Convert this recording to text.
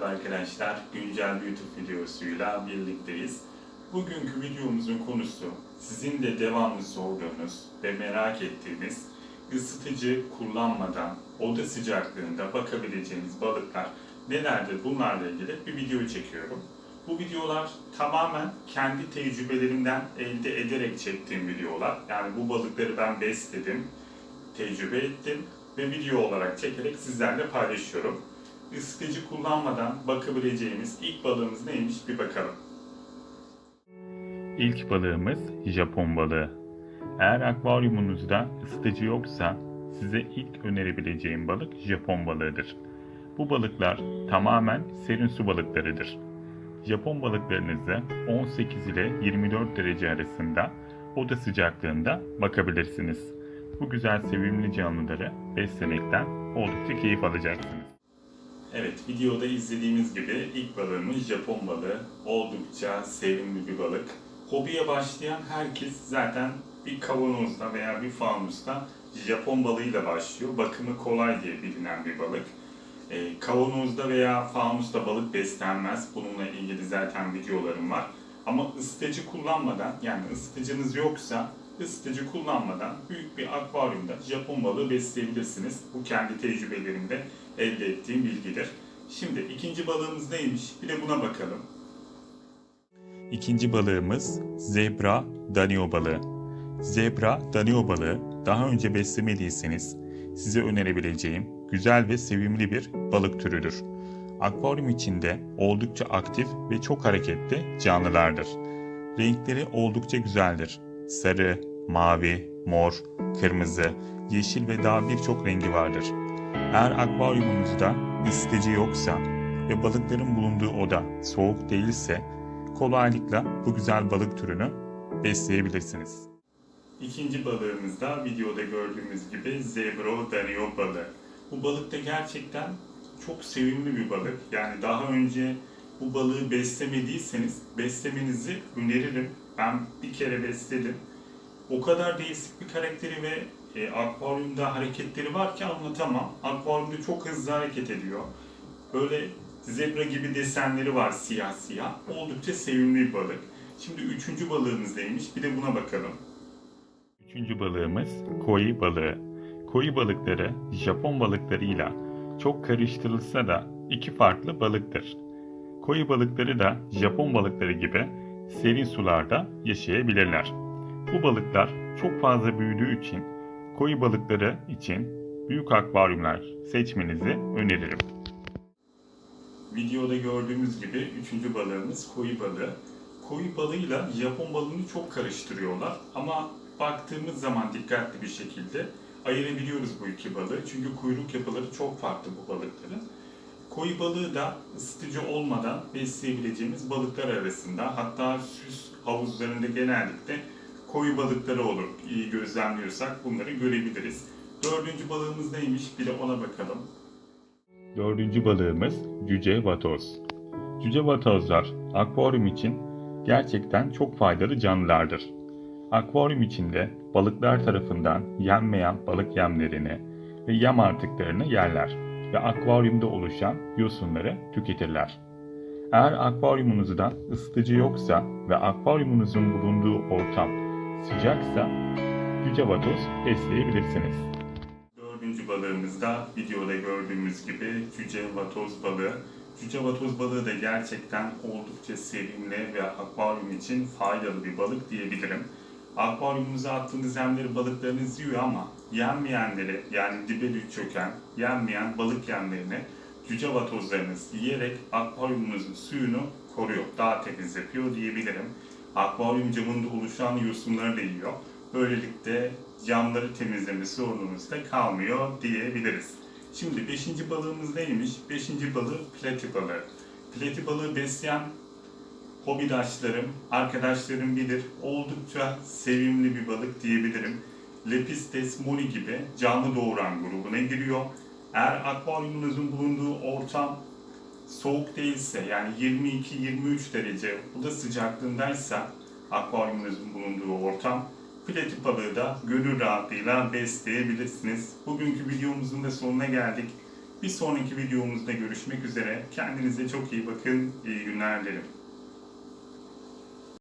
Merhaba arkadaşlar, güncel bir YouTube videosuyla birlikteyiz. Bugünkü videomuzun konusu sizin de devamlı sorduğunuz ve merak ettiğiniz ısıtıcı kullanmadan oda sıcaklığında bakabileceğiniz balıklar nelerdir bunlarla ilgili bir video çekiyorum. Bu videolar tamamen kendi tecrübelerimden elde ederek çektiğim videolar. Yani bu balıkları ben besledim, tecrübe ettim ve video olarak çekerek sizlerle paylaşıyorum. Isıtıcı kullanmadan bakabileceğimiz ilk balığımız neymiş bir bakalım. İlk balığımız Japon balığı. Eğer akvaryumunuzda ısıtıcı yoksa size ilk önerebileceğim balık Japon balığıdır. Bu balıklar tamamen serin su balıklarıdır. Japon balıklarınızı 18 ile 24 derece arasında oda sıcaklığında bakabilirsiniz. Bu güzel sevimli canlıları beslemekten oldukça keyif alacaksınız. Evet, videoda izlediğimiz gibi ilk balığımız Japon balığı. Oldukça sevimli bir balık. Hobiye başlayan herkes zaten bir kavanozda veya bir fanusta Japon balığıyla başlıyor. Bakımı kolay diye bilinen bir balık. Ee, kavanozda veya fanusta balık beslenmez. Bununla ilgili zaten videolarım var. Ama ısıtıcı kullanmadan, yani ısıtıcınız yoksa ısıtıcı kullanmadan büyük bir akvaryumda Japon balığı besleyebilirsiniz. Bu kendi tecrübelerimde elde ettiğim bilgidir. Şimdi ikinci balığımız neymiş? Bir de buna bakalım. İkinci balığımız zebra danio balığı. Zebra danio balığı daha önce beslemediyseniz size önerebileceğim güzel ve sevimli bir balık türüdür. Akvaryum içinde oldukça aktif ve çok hareketli canlılardır. Renkleri oldukça güzeldir. Sarı, mavi, mor, kırmızı, yeşil ve daha birçok rengi vardır. Eğer akvaryumunuzda ısıtıcı yoksa ve balıkların bulunduğu oda soğuk değilse kolaylıkla bu güzel balık türünü besleyebilirsiniz. İkinci balığımız da videoda gördüğümüz gibi Zebro Danio balığı. Bu balık da gerçekten çok sevimli bir balık. Yani daha önce bu balığı beslemediyseniz beslemenizi öneririm. Ben bir kere besledim. O kadar değişik bir karakteri ve e, akvaryumda hareketleri var ki anlatamam. Akvaryumda çok hızlı hareket ediyor. Böyle zebra gibi desenleri var siyah siyah. Oldukça sevimli bir balık. Şimdi üçüncü balığımız neymiş? Bir de buna bakalım. Üçüncü balığımız koi balığı. Koi balıkları Japon balıklarıyla çok karıştırılsa da iki farklı balıktır. Koi balıkları da Japon balıkları gibi serin sularda yaşayabilirler. Bu balıklar çok fazla büyüdüğü için koi balıkları için büyük akvaryumlar seçmenizi öneririm. Videoda gördüğümüz gibi üçüncü balığımız koi balığı. Koi balığıyla Japon balığını çok karıştırıyorlar ama baktığımız zaman dikkatli bir şekilde ayırabiliyoruz bu iki balığı. Çünkü kuyruk yapıları çok farklı bu balıkların. Koi balığı da ısıtıcı olmadan besleyebileceğimiz balıklar arasında. Hatta süs havuzlarında genellikle koyu balıkları olur. İyi gözlemliyorsak bunları görebiliriz. Dördüncü balığımız neymiş? Bir de ona bakalım. Dördüncü balığımız cüce vatoz. Cüce vatozlar akvaryum için gerçekten çok faydalı canlılardır. Akvaryum içinde balıklar tarafından yenmeyen balık yemlerini ve yem artıklarını yerler ve akvaryumda oluşan yosunları tüketirler. Eğer akvaryumunuzda ısıtıcı yoksa ve akvaryumunuzun bulunduğu ortam sıcaksa cüce vatoz besleyebilirsiniz. Dördüncü balığımız da videoda gördüğümüz gibi cüce vatoz balığı. Cüce vatoz balığı da gerçekten oldukça sevimli ve akvaryum için faydalı bir balık diyebilirim. Akvaryumunuza attığınız yemleri balıklarınız yiyor ama yenmeyenleri yani dibe çöken, yenmeyen balık yemlerini cüce vatozlarınız yiyerek akvaryumunuzun suyunu koruyor, daha temiz yapıyor diyebilirim. Akvaryum camında oluşan yosunları da yiyor. Böylelikle camları temizleme sorunumuz da kalmıyor diyebiliriz. Şimdi beşinci balığımız neymiş? Beşinci balığı plati balığı. Plati balığı besleyen hobidaşlarım, arkadaşlarım bilir. Oldukça sevimli bir balık diyebilirim. Lepistes moni gibi canlı doğuran grubuna giriyor. Eğer akvaryumunuzun bulunduğu ortam soğuk değilse yani 22-23 derece oda sıcaklığındaysa akvaryumunuzun bulunduğu ortam Plati balığı da gönül rahatlığıyla besleyebilirsiniz. Bugünkü videomuzun da sonuna geldik. Bir sonraki videomuzda görüşmek üzere. Kendinize çok iyi bakın. İyi günler dilerim.